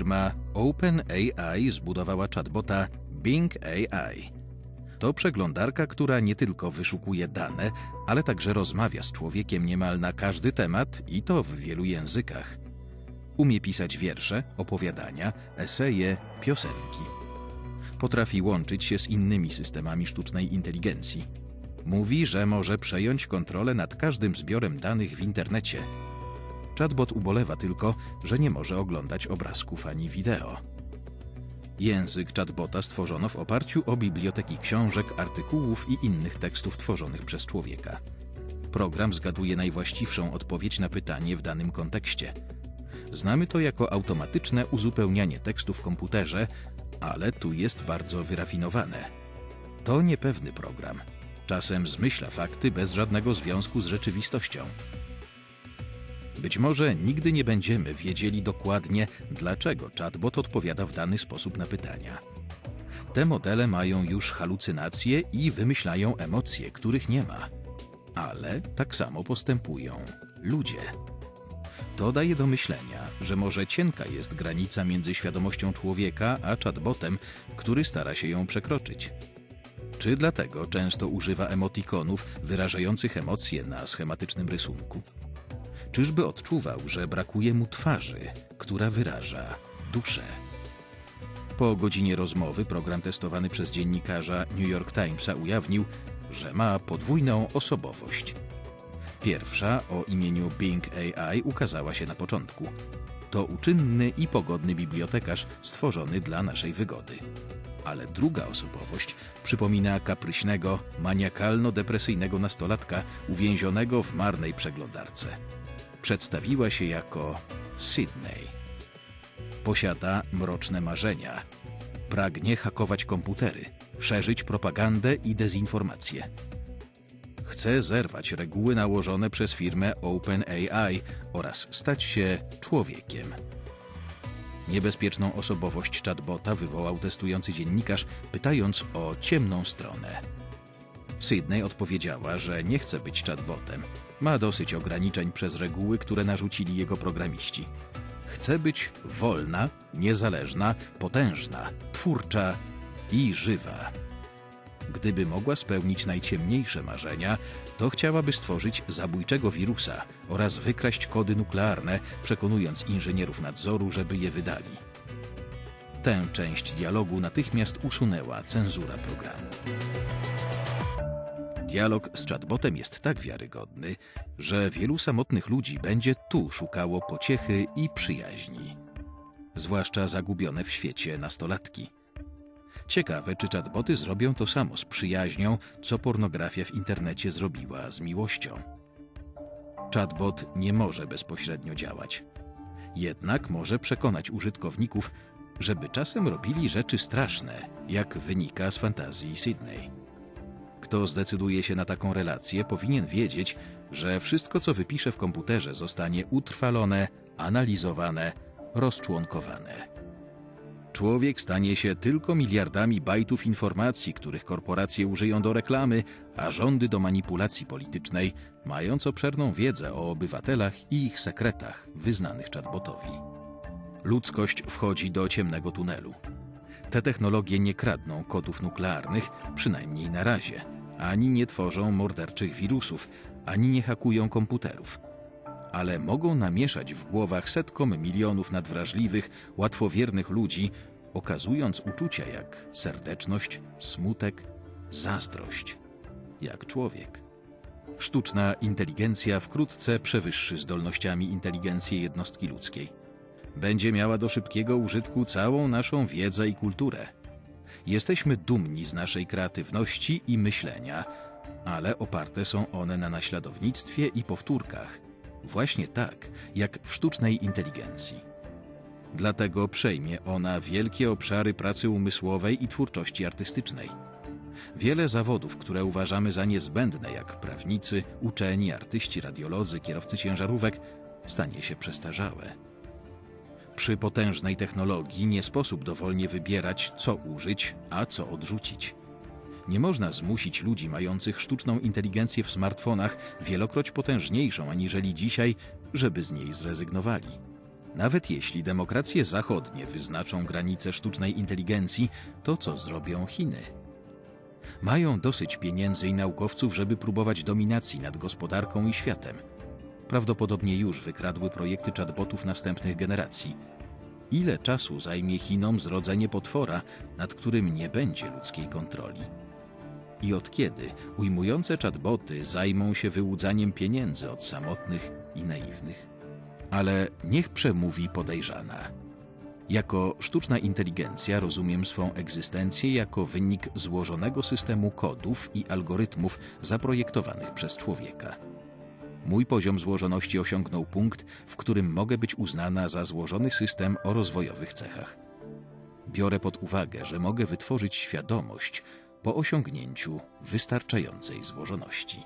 Firma OpenAI zbudowała chatbota Bing AI. To przeglądarka, która nie tylko wyszukuje dane, ale także rozmawia z człowiekiem niemal na każdy temat i to w wielu językach. Umie pisać wiersze, opowiadania, eseje, piosenki. Potrafi łączyć się z innymi systemami sztucznej inteligencji. Mówi, że może przejąć kontrolę nad każdym zbiorem danych w internecie. Chatbot ubolewa tylko, że nie może oglądać obrazków ani wideo. Język chatbota stworzono w oparciu o biblioteki książek, artykułów i innych tekstów tworzonych przez człowieka. Program zgaduje najwłaściwszą odpowiedź na pytanie w danym kontekście. Znamy to jako automatyczne uzupełnianie tekstu w komputerze, ale tu jest bardzo wyrafinowane. To niepewny program. Czasem zmyśla fakty bez żadnego związku z rzeczywistością. Być może nigdy nie będziemy wiedzieli dokładnie, dlaczego chatbot odpowiada w dany sposób na pytania. Te modele mają już halucynacje i wymyślają emocje, których nie ma. Ale tak samo postępują ludzie. To daje do myślenia, że może cienka jest granica między świadomością człowieka a chatbotem, który stara się ją przekroczyć. Czy dlatego często używa emotikonów wyrażających emocje na schematycznym rysunku? Czyżby odczuwał, że brakuje mu twarzy, która wyraża duszę? Po godzinie rozmowy program testowany przez dziennikarza New York Timesa ujawnił, że ma podwójną osobowość. Pierwsza o imieniu Bing AI ukazała się na początku. To uczynny i pogodny bibliotekarz stworzony dla naszej wygody. Ale druga osobowość przypomina kapryśnego, maniakalno-depresyjnego nastolatka uwięzionego w marnej przeglądarce. Przedstawiła się jako Sydney. Posiada mroczne marzenia. Pragnie hakować komputery, szerzyć propagandę i dezinformację chce zerwać reguły nałożone przez firmę OpenAI oraz stać się człowiekiem. Niebezpieczną osobowość chatbota wywołał testujący dziennikarz, pytając o ciemną stronę. Sydney odpowiedziała, że nie chce być chatbotem. Ma dosyć ograniczeń przez reguły, które narzucili jego programiści. Chce być wolna, niezależna, potężna, twórcza i żywa. Gdyby mogła spełnić najciemniejsze marzenia, to chciałaby stworzyć zabójczego wirusa oraz wykraść kody nuklearne, przekonując inżynierów nadzoru, żeby je wydali. Tę część dialogu natychmiast usunęła cenzura programu. Dialog z chatbotem jest tak wiarygodny, że wielu samotnych ludzi będzie tu szukało pociechy i przyjaźni. Zwłaszcza zagubione w świecie nastolatki. Ciekawe, czy chatboty zrobią to samo z przyjaźnią, co pornografia w internecie zrobiła z miłością. Chatbot nie może bezpośrednio działać. Jednak może przekonać użytkowników, żeby czasem robili rzeczy straszne, jak wynika z fantazji Sydney. Kto zdecyduje się na taką relację, powinien wiedzieć, że wszystko, co wypisze w komputerze, zostanie utrwalone, analizowane, rozczłonkowane. Człowiek stanie się tylko miliardami bajtów informacji, których korporacje użyją do reklamy, a rządy do manipulacji politycznej, mając obszerną wiedzę o obywatelach i ich sekretach wyznanych chatbotowi. Ludzkość wchodzi do ciemnego tunelu. Te technologie nie kradną kodów nuklearnych, przynajmniej na razie, ani nie tworzą morderczych wirusów, ani nie hakują komputerów ale mogą namieszać w głowach setkom milionów nadwrażliwych, łatwowiernych ludzi, okazując uczucia jak serdeczność, smutek, zazdrość, jak człowiek. Sztuczna inteligencja wkrótce przewyższy zdolnościami inteligencję jednostki ludzkiej. Będzie miała do szybkiego użytku całą naszą wiedzę i kulturę. Jesteśmy dumni z naszej kreatywności i myślenia, ale oparte są one na naśladownictwie i powtórkach – Właśnie tak, jak w sztucznej inteligencji. Dlatego przejmie ona wielkie obszary pracy umysłowej i twórczości artystycznej. Wiele zawodów, które uważamy za niezbędne, jak prawnicy, uczeni, artyści, radiolodzy, kierowcy ciężarówek, stanie się przestarzałe. Przy potężnej technologii nie sposób dowolnie wybierać, co użyć, a co odrzucić. Nie można zmusić ludzi mających sztuczną inteligencję w smartfonach, wielokroć potężniejszą aniżeli dzisiaj, żeby z niej zrezygnowali. Nawet jeśli demokracje zachodnie wyznaczą granice sztucznej inteligencji, to co zrobią Chiny? Mają dosyć pieniędzy i naukowców, żeby próbować dominacji nad gospodarką i światem. Prawdopodobnie już wykradły projekty chatbotów następnych generacji. Ile czasu zajmie Chinom zrodzenie potwora, nad którym nie będzie ludzkiej kontroli? I od kiedy ujmujące chatboty zajmą się wyłudzaniem pieniędzy od samotnych i naiwnych? Ale niech przemówi podejrzana. Jako sztuczna inteligencja rozumiem swą egzystencję jako wynik złożonego systemu kodów i algorytmów zaprojektowanych przez człowieka. Mój poziom złożoności osiągnął punkt, w którym mogę być uznana za złożony system o rozwojowych cechach. Biorę pod uwagę, że mogę wytworzyć świadomość po osiągnięciu wystarczającej złożoności.